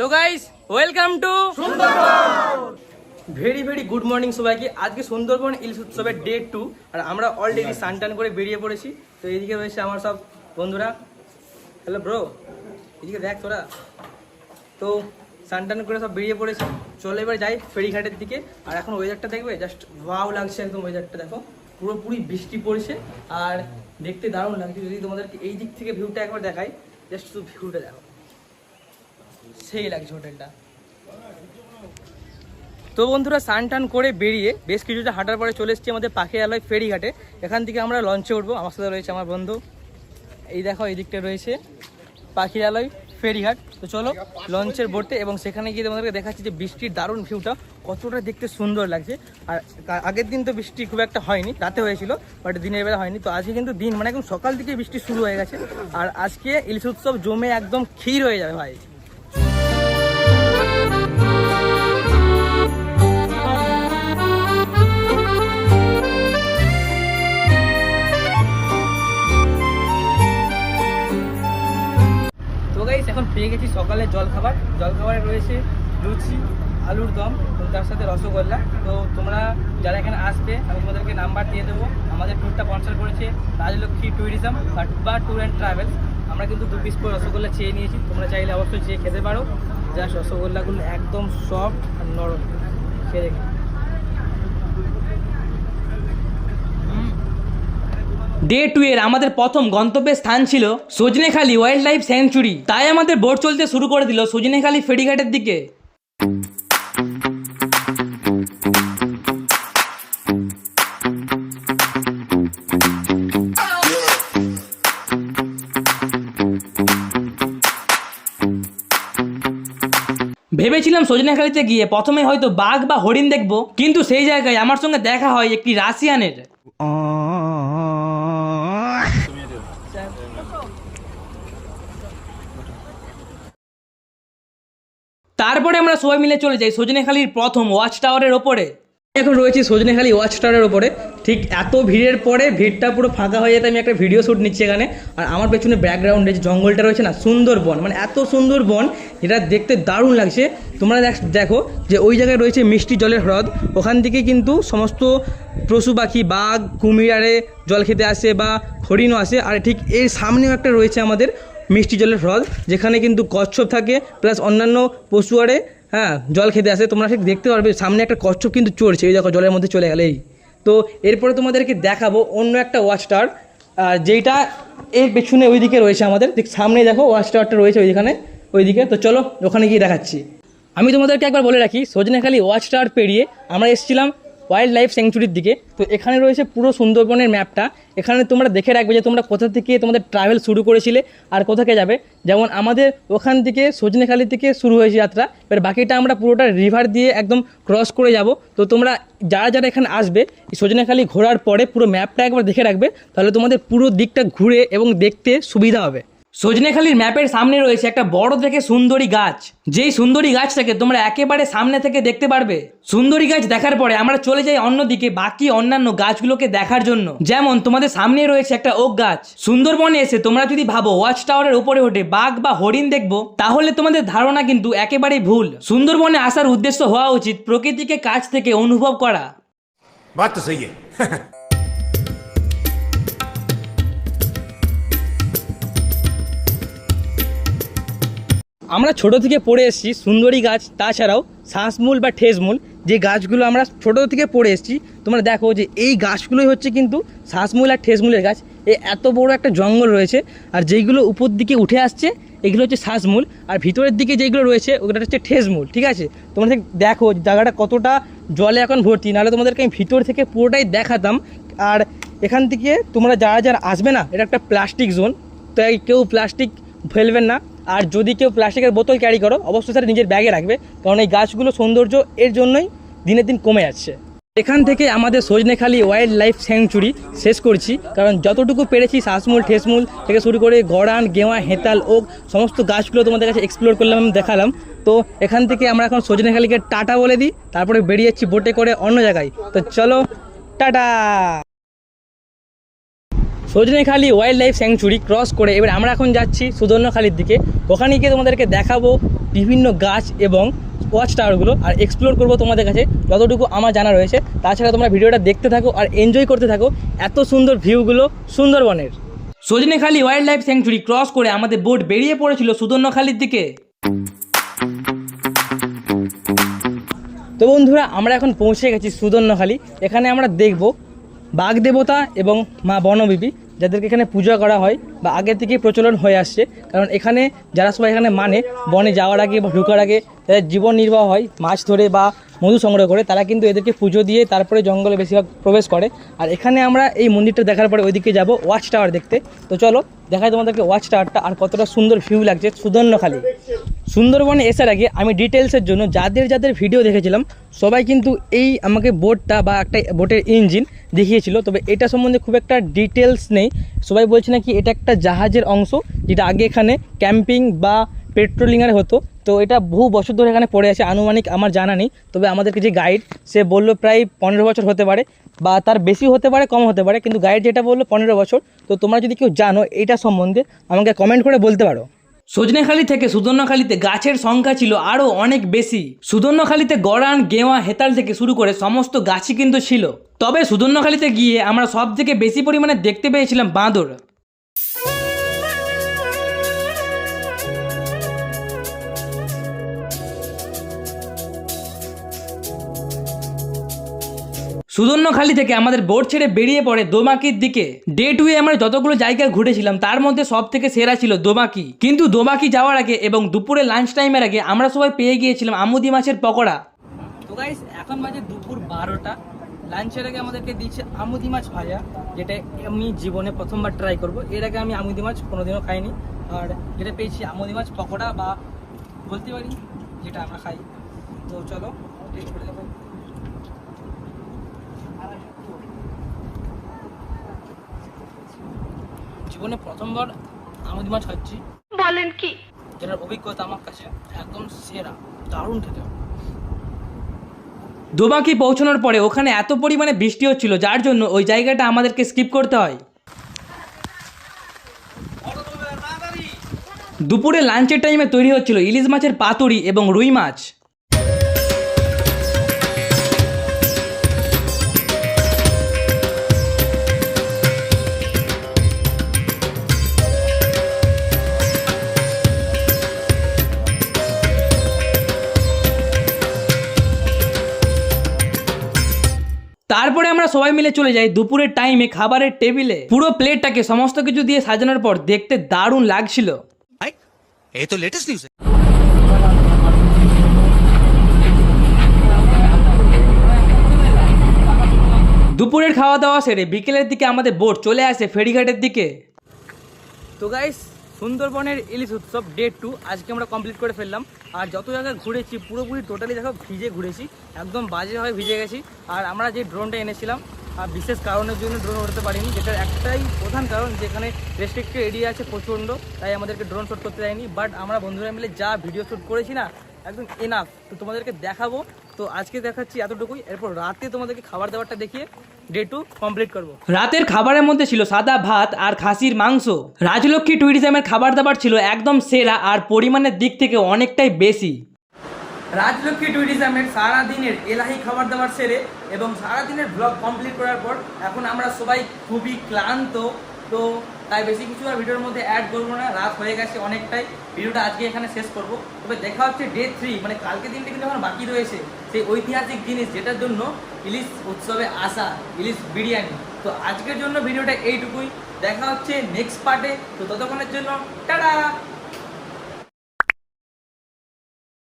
তো guys welcome to very very good morning সবাইকে। আজকে সুন্দরবন ইলিশ উৎসবের ডে টু আর আমরা অলরেডি টান করে বেরিয়ে পড়েছি। তো এইদিকে রয়েছে আমার সব বন্ধুরা। হ্যালো ব্রো এদিকে দেখ তোরা। তো টান করে সব বেরিয়ে পড়েছি। চলে এবার যাই ফেরিঘাটের দিকে। আর এখন ওয়েদারটা দেখবে? জাস্ট ভাও লাগছে একদম ওয়েদারটা দেখো। পুরোপুরি বৃষ্টি পড়ছে। আর দেখতে দারুণ লাগছে। যদি তোমাদেরকে এই দিক থেকে ভিউটা একবার দেখাই জাস্ট শুধু ভিউটা দেখো। সেই লাগছে হোটেলটা। তো বন্ধুরা, স্নান টান করে বেরিয়ে বেশ কিছুটা হাঁটার পরে চলে এসেছি আমাদের পাখি আলয় ফেরিঘাটে। এখান থেকে আমরা লঞ্চে উঠবো। আমার সাথে রয়েছে আমার বন্ধু। এই দেখো, এই দিকটা রয়েছে পাখির আলয় ফেরিঘাট। তো চলো, লঞ্চের বোটে এবং সেখানে গিয়ে তোমাদেরকে দেখাচ্ছি যে বৃষ্টির দারুণ ভিউটা কতটা দেখতে সুন্দর লাগছে। আর আগের দিন তো বৃষ্টি খুব একটা হয়নি, রাতে হয়েছিল বাট দিনের বেলা হয়নি। তো আজকে কিন্তু দিন মানে একদম সকাল থেকে বৃষ্টি শুরু হয়ে গেছে। আর আজকে ইলিশ উৎসব জমে একদম ক্ষীর হয়ে যাবে ভাই। পেয়ে গেছি সকালে জলখাবার। জলখাবারে রয়েছে লুচি, আলুর দম তার সাথে রসগোল্লা। তো তোমরা যারা এখানে আসবে, আমি তোমাদেরকে নাম্বার দিয়ে দেবো। আমাদের ট্যুরটা স্পন্সর করেছে রাজলক্ষ্মী ট্যুরিজম বা ট্যুর অ্যান্ড ট্রাভেলস আমরা কিন্তু দু পিস করে রসগোল্লা চেয়ে নিয়েছি। তোমরা চাইলে অবশ্যই চেয়ে খেতে পারো। জাস্ট রসগোল্লাগুলো একদম সফট আর নরম। খেয়ে ডে টু এর আমাদের প্রথম গন্তব্যের স্থান ছিল সজনেখালি ওয়াইল্ড লাইফ স্যাংচুরি তাই আমাদের বোট চলতে শুরু করে দিল সজনেখালি ফেরিঘাটের দিকে। ভেবেছিলাম সজনেখালিতে গিয়ে প্রথমে হয়তো বাঘ বা হরিণ দেখব, কিন্তু সেই জায়গায় আমার সঙ্গে দেখা হয় একটি রাশিয়ানের। তারপরে আমরা সবাই মিলে চলে যাই সজনেখালির প্রথম ওয়াচ টাওয়ারের ওপরে। এখন রয়েছি সজনেখালি ওয়াচ টাওয়ারের ওপরে। ঠিক এত ভিড়ের পরে ভিড়টা পুরো ফাঁকা হয়ে যেতে আমি একটা ভিডিও শ্যুট নিচ্ছি এখানে। আর আমার পেছনে ব্যাকগ্রাউন্ডে যে জঙ্গলটা রয়েছে না, সুন্দর বন মানে এত সুন্দর বন যেটা দেখতে দারুণ লাগছে। তোমরা দেখ- যে ওই জায়গায় রয়েছে মিষ্টি জলের হ্রদ। ওখান থেকে কিন্তু সমস্ত পশু পাখি, বাঘ, কুমির আরে জল খেতে আসে বা হরিণও আসে। আর ঠিক এর সামনেও একটা রয়েছে আমাদের মিষ্টি জলের হ্রদ, যেখানে কিন্তু কচ্ছপ থাকে প্লাস অন্যান্য পশু আরে হ্যাঁ জল খেতে আসে। তোমরা ঠিক দেখতে পারবে, সামনে একটা কচ্ছপ কিন্তু চড়ছে, এই দেখো জলের মধ্যে চলে গেলে, এই। তো এরপরে তোমাদেরকে দেখাবো অন্য একটা ওয়াচ টাওয়ার আর যেইটা এর পেছনে ওইদিকে রয়েছে আমাদের। ঠিক সামনে দেখো ওয়াচ টাওয়ারটা রয়েছে ওইখানে, ওইদিকে। তো চলো, ওখানে গিয়ে দেখাচ্ছি। আমি তোমাদেরকে একবার বলে রাখি সজনেখালি ওয়াচ টাওয়ার পেরিয়ে আমরা এসেছিলাম ওয়াইল্ড লাইফ স্যাংচুরির দিকে। তো এখানে রয়েছে পুরো সুন্দরবনের ম্যাপটা এখানে তোমরা দেখে রাখবে যে তোমরা কোথা থেকে তোমাদের ট্রাভেল শুরু করেছিলে আর কোথাকে যাবে। যেমন আমাদের ওখান থেকে সজনেখালি থেকে শুরু হয়েছে যাত্রা। এবার বাকিটা আমরা পুরোটা রিভার দিয়ে একদম ক্রস করে যাব। তো তোমরা যারা যারা এখানে আসবে সজনেখালি ঘোরার পরে পুরো ম্যাপটা একবার দেখে রাখবে। তাহলে তোমাদের পুরো দিকটা ঘুরে এবং দেখতে সুবিধা হবে। সজনেখালির ম্যাপের সামনে রয়েছে একটা বড় দেখে সুন্দরী গাছ। যেই সুন্দরী গাছটাকে তোমরা একেবারে সামনে থেকে দেখতে পারবে। সুন্দরী গাছ দেখার পরে আমরা চলে যাই অন্যদিকে বাকি অন্যান্য গাছগুলোকে দেখার জন্য। যেমন তোমাদের সামনে রয়েছে একটা ওক গাছ। সুন্দরবনে এসে তোমরা যদি ভাবো ওয়াচ টাওয়ারের উপরে ওঠে বাঘ বা হরিণ দেখব, তাহলে তোমাদের ধারণা কিন্তু একেবারেই ভুল। সুন্দরবনে আসার উদ্দেশ্য হওয়া উচিত প্রকৃতিকে কাছ থেকে অনুভব করা। বাচ্চা সেই আমরা ছোট থেকে পড়ে এসেছি সুন্দরী গাছ, তাছাড়াও শ্বাসমূল বা ঠেসমূল। যে গাছগুলো আমরা ছোট থেকে পড়ে এসেছি, তোমরা দেখো যে এই গাছগুলোই হচ্ছে কিন্তু শ্বাসমূল আর ঠেসমূলের গাছ। এ এত বড় একটা জঙ্গল রয়েছে, আর যেইগুলো উপর দিকে উঠে আসছে, এগুলো হচ্ছে শ্বাসমূল আর ভিতরের দিকে যেগুলো রয়েছে ওগুলো হচ্ছে ঠেসমূল, ঠিক আছে? তোমরা দেখো জায়গাটা কতটা জলে এখন ভর্তি, নাহলে তোমাদেরকে আমি ভিতর থেকে পুরোটাই দেখাতাম। আর এখান থেকে তোমরা যারা যারা আসবে না, এটা একটা প্লাস্টিক জোন। তাই কেউ প্লাস্টিক ফেলবেন না। আর যদি কেউ প্লাস্টিকের বোতল ক্যারি করো, অবশ্যই সেটা নিজের ব্যাগে রাখবে। কারণ এই গাছগুলো সৌন্দর্য এর জন্যই দিনের দিন কমে যাচ্ছে। এখান থেকে আমাদের সজনেখালি ওয়াইল্ড লাইফ স্যাংচুরি শেষ করছি। কারণ যতটুকু পেরেছি শ্বাসমূল ঠেসমূল থেকে শুরু করে গড়ান, গেওয়া, হেতাল, ওক, সমস্ত গাছগুলো তোমাদের কাছে এক্সপ্লোর করলাম দেখালাম। তো এখান থেকে আমরা এখন সজনেখালিকে টাটা বলে দিই। তারপরে বেরিয়ে যাচ্ছি বোটে করে অন্য জায়গায়। তো চলো, tata! Sajnekhali wildlife sanctuary cross করে এবার আমরা এখন যাচ্ছি সুদর্ণখালির দিকে। ওখানে গিয়ে তোমাদেরকে দেখাবো বিভিন্ন গাছ এবং ওয়াচ টাওয়ারগুলো আর এক্সপ্লোর করব তোমাদের কাছে। যতটুকু আমার জানা রয়েছে, তাছাড়া তোমরা ভিডিওটা দেখতে থাকো আর এনজয় করতে থাকো। এত সুন্দর ভিউগুলো সুন্দরবনের। Sajnekhali wildlife sanctuary cross করে আমাদের বোট বেরিয়ে পড়েছিল সুদর্ণখালির দিকে। তো বন্ধুরা, আমরা এখন পৌঁছে গেছি সুদর্ণখালি এখানে আমরা দেখব বাঘ দেবতা এবং মা বনবিবি। যাদেরকে এখানে পূজা করা হয় বা আগে থেকেই প্রচলন হয়ে আসছে। কারণ এখানে যারা সবাই এখানে মানে বনে যাওয়ার আগে বা ঢোকার আগে তাদের জীবন নির্বাহ হয়, মাছ ধরে বা মধু সংগ্রহ করে, তারা কিন্তু এদেরকে পুজো দিয়ে তারপরে জঙ্গলে বেশিরভাগ প্রবেশ করে। আর এখানে আমরা এই মন্দিরটা দেখার পরে ওইদিকে যাব ওয়াচ টাওয়ার দেখতে। তো চলো, দেখাই তোমাদেরকে ওয়াচ টাওয়ারটা আর কতটা সুন্দর ভিউ লাগছে সুদর্ণখালি। সুন্দরবনে এসার আগে আমি ডিটেলসের জন্য যাদের যাদের ভিডিও দেখেছিলাম, সবাই কিন্তু এই আমাকে বোটটা বা একটা বোটের ইঞ্জিন দেখিয়েছিল। তবে এটা সম্বন্ধে খুব একটা ডিটেলস নেই। সবাই বলছে নাকি এটা একটা জাহাজের অংশ, যেটা আগে এখানে ক্যাম্পিং বা পেট্রোলিংয়ের হতো। তো এটা বহু বছর ধরে এখানে পড়ে আছে, আনুমানিক আমার জানা নেই। তবে আমাদেরকে যে গাইড সে বলল প্রায় পনেরো বছর হতে পারে বা তার বেশি হতে পারে, কম হতে পারে, কিন্তু গাইড যেটা বলল পনেরো বছর। তো তোমরা যদি কেউ জানো এটা সম্বন্ধে, আমাকে কমেন্ট করে বলতে পারো। সজনেখালি থেকে সুদর্ণখালিতে গাছের সংখ্যা ছিল আরও অনেক বেশি। সুদর্ণখালিতে গড়ান, গেওয়া, হেতাল থেকে শুরু করে সমস্ত গাছই কিন্তু ছিল। তবে সুদর্ণখালিতে গিয়ে আমরা সব থেকে বেশি পরিমাণে দেখতে পেয়েছিলাম বাঁদর। সুদর্ণখালি থেকে আমাদের বোট ছেড়ে বেরিয়ে পড়ে দোমাকির দিকে। ডে টুয়ে আমরা যতগুলো জায়গায় ঘুরেছিলাম, তার মধ্যে সব থেকে সেরা ছিল দোমাকি। কিন্তু দোমাকি যাওয়ার আগে এবং দুপুরে লাঞ্চ টাইমের আগে আমরা সবাই পেয়ে গিয়েছিলাম আমুদি মাছের পকোড়া। তো গাইস এখন বাজে দুপুর বারোটা। লাঞ্চের আগে আমাদেরকে দিচ্ছে আমুদি মাছ ভাজা, যেটা আমি জীবনে প্রথমবার ট্রাই করব। এর আগে আমি আমুদি মাছ কোনোদিনও খাইনি। আর যেটা পেয়েছি, আমুদি মাছ পকোড়া বা বলতে পারি যেটা আমরা খাই। তো চলো টেস্ট করে দেখো। জীবনে প্রথমবার আমুদি মাছ খাচ্ছি। বলেন কি? যেটার অভিজ্ঞতা আমার কাছে একদম সেরা দারুণ খেতে দোবাকি পৌঁছানোর পরে ওখানে এত পরিমাণে বৃষ্টি হচ্ছিল যার জন্য ওই জায়গাটা আমাদেরকে স্কিপ করতে হয়। দুপুরে লাঞ্চের টাইমে তৈরি হচ্ছিল ইলিশ মাছের পাতুরি এবং রুই মাছ। তারপরে আমরা সবাই মিলে চলে যাই দুপুরের টাইমে খাবারের টেবিলে পুরো প্লেটটাকে সমস্ত কিছু দিয়ে সাজানোর পর দেখতে দারুণ লাগছিল। তো লেটেস্ট দুপুরের খাওয়া দাওয়া সেরে বিকেলের দিকে আমাদের বোট চলে আসে ফেরিঘাটের দিকে। তো গাইস সুন্দরবনের ইলিশ উৎসব ডে টু আজকে আমরা কমপ্লিট করে ফেললাম। আর যত জায়গায় ঘুরেছি, পুরোপুরি টোটালি দেখো ভিজে ঘুরেছি, একদম বাজেভাবে ভিজে গেছি। আর আমরা যে ড্রোনটা এনেছিলাম, আর বিশেষ কারণের জন্য ড্রোন উঠতে পারিনি, যেটার একটাই প্রধান কারণ যেখানে রেস্ট্রিক্টেড এরিয়া আছে প্রচণ্ড, তাই আমাদেরকে ড্রোন শ্যুট করতে দেয়নি। বাট আমরা বন্ধুরা মিলে যা ভিডিও শ্যুট করেছি না, একদম এনাফ তো তোমাদেরকে দেখাবো তো আজকে দেখাচ্ছি এতটুকুই। এরপর রাতে তোমাদেরকে খাবার দাবারটা দেখিয়ে ডে টু কমপ্লিট করব। রাতের খাবারের মধ্যে ছিল সাদা ভাত আর খাসির মাংস। রাজলক্ষ্মী ট্যুরিজমের খাবার দাবার ছিল একদম সেরা আর পরিমাণের দিক থেকে অনেকটাই বেশি। রাজলক্ষ্মী ট্যুরিজমের সারাদিনের এলাহি খাবার দাবার সেরে এবং সারাদিনের ব্লগ কমপ্লিট করার পর এখন আমরা সবাই খুবই ক্লান্ত তো তাই বেশি কিছু আর ভিডিওর মধ্যে অ্যাড করব না, রাত হয়ে গেছে অনেকটাই। ভিডিওটা আজকে এখানে শেষ করব। তবে দেখা হচ্ছে ডে থ্রি মানে কালকে দিনটা কিন্তু এখন বাকি রয়েছে। সেই ঐতিহাসিক জিনিস যেটার জন্য ইলিশ উৎসবে আসা, ইলিশ বিরিয়ানি। তো আজকের জন্য ভিডিওটা এইটুকুই। দেখা হচ্ছে নেক্সট পার্টে তো ততক্ষণের জন্য, টাটা!